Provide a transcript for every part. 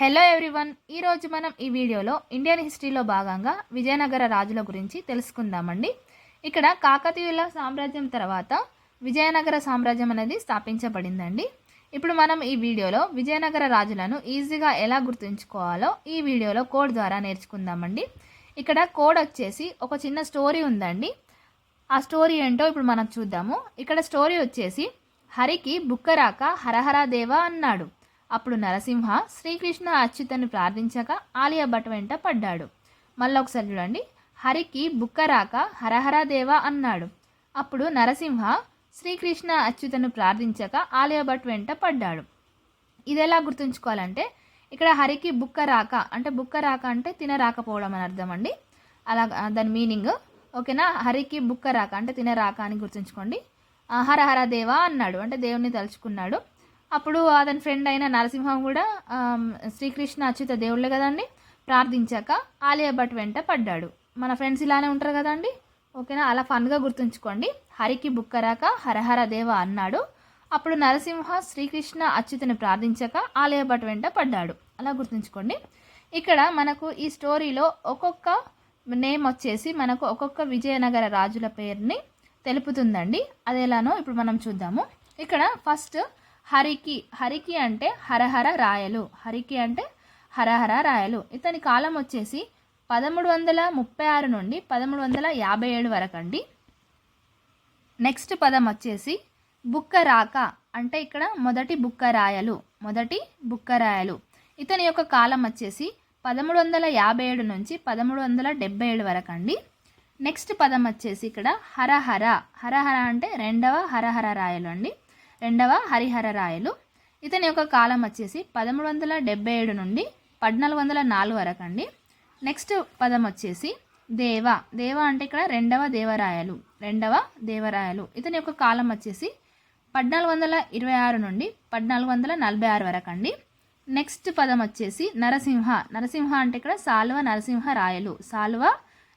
Hello everyone ఈరోజు మనం ఈ వీడియోలో ఇండియన్ హిస్టరీలో భాగంగా విజయనగర రాజుల గురించి తెలుసుకుందామండి. ఇక్కడ కాకతీయుల సామ్రాజ్యం తర్వాత విజయనగర సామ్రాజ్యం అనేది స్థాపించబడిందండి. ఇప్పుడు మనం ఈ వీడియోలో విజయనగర రాజులను ఈజీగా ఎలా గుర్తుంచుకోవాలో ఈ వీడియోలో కోడ్ ద్వారా నేర్చుకుందామండి. ఇక్కడ కోడ్ వచ్చేసి ఒక చిన్న స్టోరీ ఉందండి. ఆ స్టోరీ ఏంటో ఇప్పుడు మనం చూద్దాము. ఇక్కడ స్టోరీ వచ్చేసి హరికి బుక్కరాక హరహరా దేవ అన్నాడు. అప్పుడు నరసింహ శ్రీకృష్ణ అచ్యుతను ప్రార్థించక ఆలియా భట్ వెంట పడ్డాడు. మళ్ళీ ఒకసారి చూడండి. హరికి బుక్కరాక హరహర దేవ అన్నాడు. అప్పుడు నరసింహ శ్రీకృష్ణ అచ్యుతను ప్రార్థించక ఆలియా భట్ వెంట పడ్డాడు. ఇది ఎలా గుర్తుంచుకోవాలంటే ఇక్కడ హరికి బుక్క రాక అంటే బుక్క రాక అంటే తినరాకపోవడం అని అర్థం అండి. అలా దాని మీనింగ్ ఓకేనా? హరికి బుక్క రాక అంటే తినరాక అని గుర్తుంచుకోండి. హరహర దేవా అన్నాడు. అంటే దేవుణ్ణి తలుచుకున్నాడు. అప్పుడు అతని ఫ్రెండ్ అయిన నరసింహం కూడా శ్రీకృష్ణ అచ్యుత దేవుళ్ళే కదండి ప్రార్థించాక ఆలియా భట్ వెంట పడ్డాడు. మన ఫ్రెండ్స్ ఇలానే ఉంటారు కదండి? ఓకేనా? అలా ఫన్గా గుర్తుంచుకోండి. హరికి బుక్కరాక హరహర దేవ అన్నాడు. అప్పుడు నరసింహ శ్రీకృష్ణ అచ్యుతని ప్రార్థించక ఆలయ భట్ వెంట పడ్డాడు. అలా గుర్తుంచుకోండి. ఇక్కడ మనకు ఈ స్టోరీలో ఒక్కొక్క నేమ్ వచ్చేసి మనకు ఒక్కొక్క విజయనగర రాజుల పేరుని తెలుపుతుందండి. అది ఎలానో ఇప్పుడు మనం చూద్దాము. ఇక్కడ ఫస్ట్ హరికి హరికి అంటే హరహర రాయలు. హరికి అంటే హరహర రాయలు. ఇతని కాలం వచ్చేసి పదమూడు వందల ముప్పై ఆరు నుండి పదమూడు వందల యాభై ఏడు వరకు అండి నెక్స్ట్ పదం వచ్చేసి బుక్క రాక అంటే ఇక్కడ మొదటి బుక్క రాయలు మొదటి బుక్క రాయలు ఇతని యొక్క కాలం వచ్చేసి పదమూడు వందల యాభై ఏడు నుంచి పదమూడు వందల డెబ్బై ఏడు వరకు అండి నెక్స్ట్ పదం వచ్చేసి ఇక్కడ హరహర. హరహర అంటే రెండవ హరహర రాయలు అండి. రెండవ హరిహర రాయలు. ఇతని యొక్క కాలం వచ్చేసి పదమూడు వందల డెబ్బై ఏడు నుండి పద్నాలుగు వందల నాలుగు వరకు అండి. నెక్స్ట్ పదం వచ్చేసి దేవ. దేవ అంటే ఇక్కడ రెండవ దేవరాయలు. రెండవ దేవరాయలు. ఇతని యొక్క కాలం వచ్చేసి పద్నాలుగు వందల ఇరవై ఆరు నుండి పద్నాలుగు వందల నలభై ఆరు వరకు అండి. నెక్స్ట్ పదం వచ్చేసి నరసింహ. నరసింహ అంటే ఇక్కడ సాల్వ నరసింహ రాయలు. సాల్వ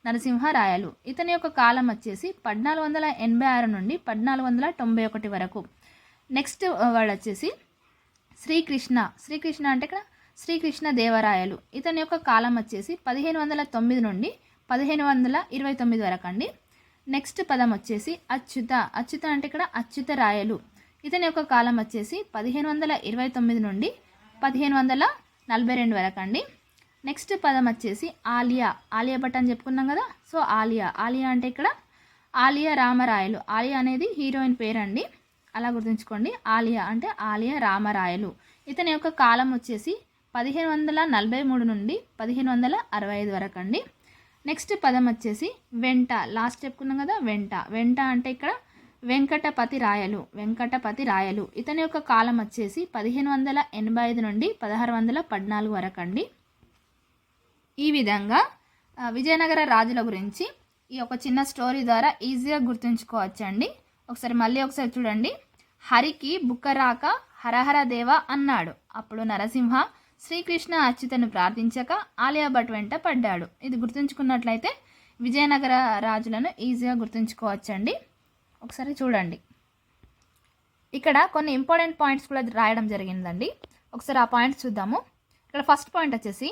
నరసింహ రాయలు. ఇతని యొక్క కాలం వచ్చేసి పద్నాలుగు వందల ఎనభై ఆరు నుండి పద్నాలుగు వందల తొంభై ఒకటి వరకు. నెక్స్ట్ వర్డ్ వచ్చేసి శ్రీకృష్ణ. శ్రీకృష్ణ అంటే ఇక్కడ శ్రీకృష్ణ దేవరాయలు. ఇతని యొక్క కాలం వచ్చేసి పదిహేను వందల తొమ్మిది నుండి పదిహేను వందల ఇరవై తొమ్మిది వరకు అండి. నెక్స్ట్ పదం వచ్చేసి అచ్యుత. అచ్యుత అంటే ఇక్కడ అచ్యుత రాయలు. ఇతని యొక్క కాలం వచ్చేసి పదిహేను వందల ఇరవై తొమ్మిది నుండి పదిహేను వందల నలభై రెండు వరకు అండి. నెక్స్ట్ పదం వచ్చేసి ఆలియా. ఆలియా భట్ అని చెప్పుకున్నాం కదా? సో ఆలియా. ఆలియా అంటే ఇక్కడ ఆలియా రామరాయలు. ఆలియా అనేది హీరోయిన్ పేరండి. అలా గుర్తుంచుకోండి. ఆలియా అంటే ఆలియా రామరాయలు. ఇతని యొక్క కాలం వచ్చేసి పదిహేను వందల నలభై మూడు నుండి పదిహేను వందల అరవై ఐదు వరకు అండి. నెక్స్ట్ పదం వచ్చేసి వెంట. లాస్ట్ చెప్పుకున్నాం కదా వెంట. వెంట అంటే ఇక్కడ వెంకటపతి రాయలు వెంకటపతి రాయలు ఇతని యొక్క కాలం వచ్చేసి పదిహేను వందల ఎనభై ఐదు నుండి పదహారు వందల పద్నాలుగు వరకు అండి. ఈ విధంగా విజయనగర రాజుల గురించి ఈ ఒక చిన్న స్టోరీ ద్వారా ఈజీగా గుర్తుంచుకోవచ్చండి. ఒకసారి మళ్ళీ ఒకసారి చూడండి. హరికి బుక్కరాక హరహర దేవ అన్నాడు. అప్పుడు నరసింహ శ్రీకృష్ణ అచ్యుతను ప్రార్థించక ఆలియా భట్ వెంట పడ్డాడు. ఇది గుర్తుంచుకున్నట్లయితే విజయనగర రాజులను ఈజీగా గుర్తుంచుకోవచ్చండి. ఒకసారి చూడండి. ఇక్కడ కొన్ని ఇంపార్టెంట్ పాయింట్స్ కూడా రాయడం జరిగిందండి. ఒకసారి ఆ పాయింట్స్ చూద్దాము. ఇక్కడ ఫస్ట్ పాయింట్ వచ్చేసి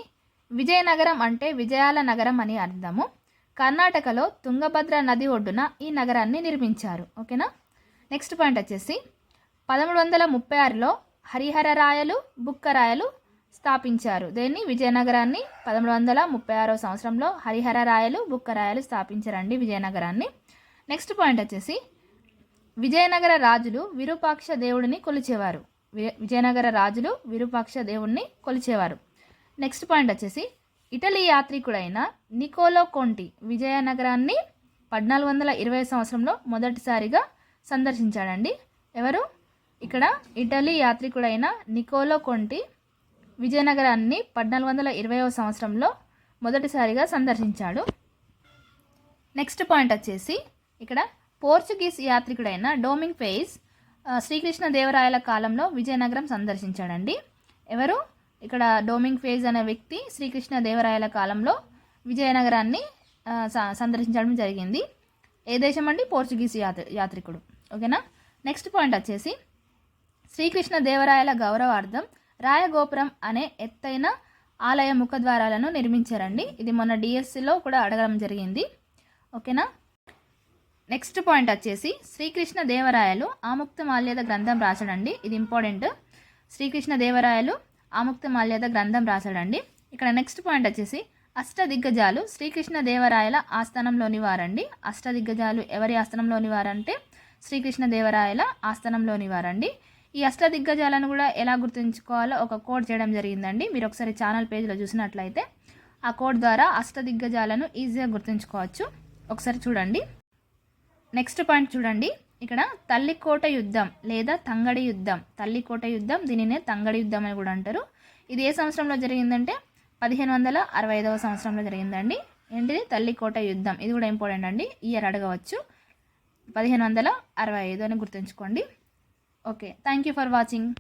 విజయనగరం అంటే విజయాల నగరం అని అర్థము. కర్ణాటకలో తుంగభద్ర నది ఒడ్డున ఈ నగరాన్ని నిర్మించారు. ఓకేనా? నెక్స్ట్ పాయింట్ వచ్చేసి పదమూడు వందల ముప్పై ఆరులో హరిహర రాయలు బుక్కరాయలు స్థాపించారు. దేన్ని? విజయనగరాన్ని. పదమూడు వందల ముప్పై ఆరో సంవత్సరంలో హరిహర రాయలు బుక్కరాయలు స్థాపించారండి విజయనగరాన్ని. నెక్స్ట్ పాయింట్ వచ్చేసి విజయనగర రాజులు విరూపాక్ష దేవుడిని కొలిచేవారు. వి- విజయనగర రాజులు విరూపాక్ష దేవుడిని కొలిచేవారు. నెక్స్ట్ పాయింట్ వచ్చేసి ఇటలీ యాత్రికుడైన నికోలో కొంటి విజయనగరాన్ని పద్నాలుగు వందల ఇరవై సంవత్సరంలో మొదటిసారిగా సందర్శించాడండి. ఎవరు? ఇక్కడ ఇటలీ యాత్రికుడైన నికోలో కొంటి విజయనగరాన్ని పద్నాలుగు వందల ఇరవైవ సంవత్సరంలో మొదటిసారిగా సందర్శించాడు. నెక్స్ట్ పాయింట్ వచ్చేసి ఇక్కడ పోర్చుగీస్ యాత్రికుడైన డోమింగ్ ఫెయిస్ శ్రీకృష్ణ దేవరాయల కాలంలో విజయనగరం సందర్శించాడండి. ఎవరు? ఇక్కడ డోమింగ్ ఫేజ్ అనే వ్యక్తి శ్రీకృష్ణ దేవరాయల కాలంలో విజయనగరాన్ని స- సందర్శించడం జరిగింది. ఏ దేశం అండి? పోర్చుగీస్ యాత్రి యాత్రికుడు. ఓకేనా? నెక్స్ట్ పాయింట్ వచ్చేసి శ్రీకృష్ణ దేవరాయల గౌరవార్థం రాయగోపురం అనే ఎత్తైన ఆలయ ముఖద్వారాలను నిర్మించారండి. ఇది మొన్న డిఎస్సిలో కూడా అడగడం జరిగింది. ఓకేనా? నెక్స్ట్ పాయింట్ వచ్చేసి శ్రీకృష్ణ దేవరాయలు ఆముక్త మాల్యద గ్రంథం రాశాడండి. ఇది ఇంపార్టెంట్. శ్రీకృష్ణ దేవరాయలు ఆముక్త మాల్యద గ్రంథం రాశాడండి. ఇక్కడ నెక్స్ట్ పాయింట్ వచ్చేసి అష్టదిగ్గజాలు శ్రీకృష్ణ దేవరాయల ఆస్థానంలోని వారండి అష్టదిగ్గజాలు ఎవరి ఆస్థానంలోని వారంటే శ్రీకృష్ణ దేవరాయల ఆస్థానంలోని వారండి ఈ అష్టదిగ్గజాలను కూడా ఎలా గుర్తుంచుకోవాలో ఒక కోడ్ చేయడం జరిగిందండి. మీరు ఒకసారి ఛానల్ పేజ్లో చూసినట్లయితే ఆ కోడ్ ద్వారా అష్టదిగ్గజాలను ఈజీగా గుర్తుంచుకోవచ్చు. ఒకసారి చూడండి. నెక్స్ట్ పాయింట్ చూడండి. ఇక్కడ తల్లికోట యుద్ధం లేదా తంగడి యుద్ధం. తల్లికోట యుద్ధం దీనినే తంగడి యుద్ధం అని కూడా అంటారు. ఇది ఏ సంవత్సరంలో జరిగిందంటే? పదిహేను వందల అరవై ఐదవ సంవత్సరంలో జరిగిందండి. ఏంటిది? తల్లికోట యుద్ధం. ఇది కూడా ఇంపార్టెంట్ అండి. ఇయర్ అడగవచ్చు. పదిహేను వందల అరవై ఐదు అని గుర్తుంచుకోండి. Okay. Thank you for watching.